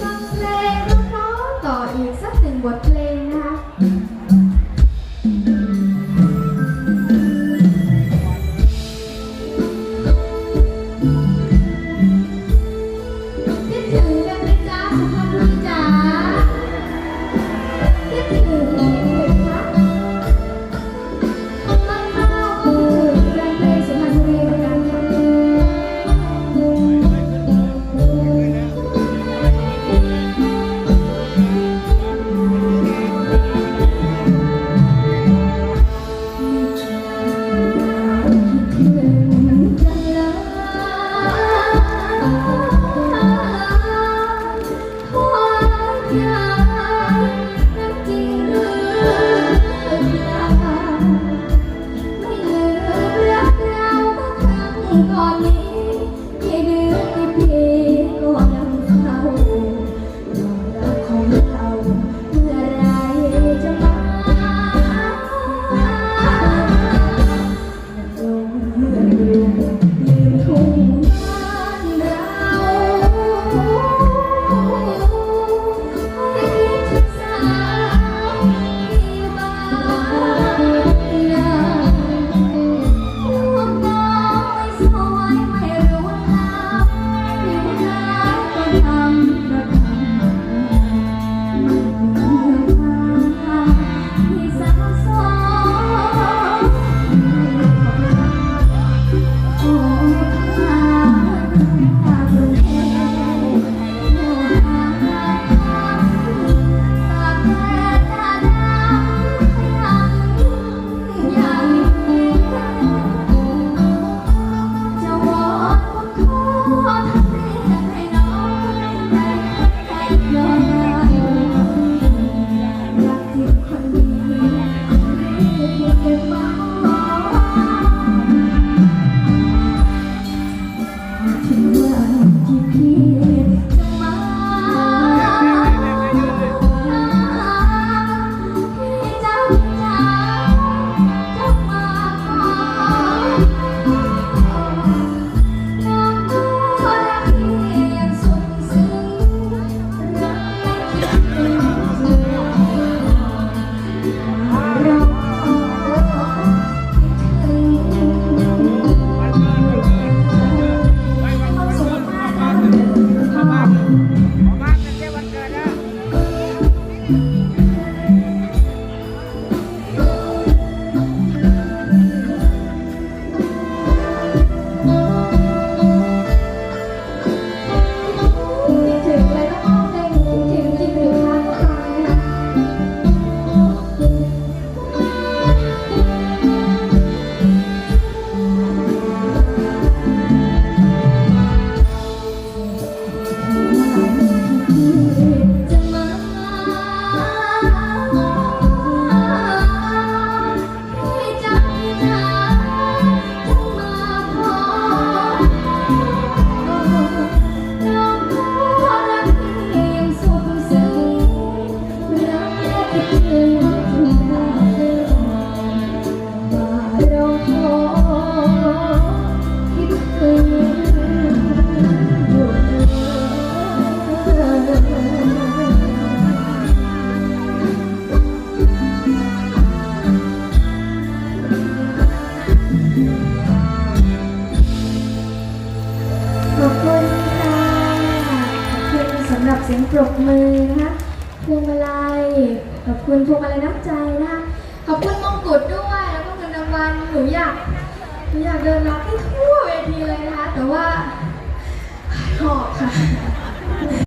thân lê lúc đó tội nghiệp sắp từng bột calling. เสียงปรบมือนะคะพวงมาลัยขอบคุณพวงมาลัยน้ำใจนะคะขอบคุณมงกุฎด้วยแล้วก็เงินรางวัลหนูอยากหนูอยากเดินรับให้ทั่วเวทีเลยนะคะ แต่ว่าหอบค่ะ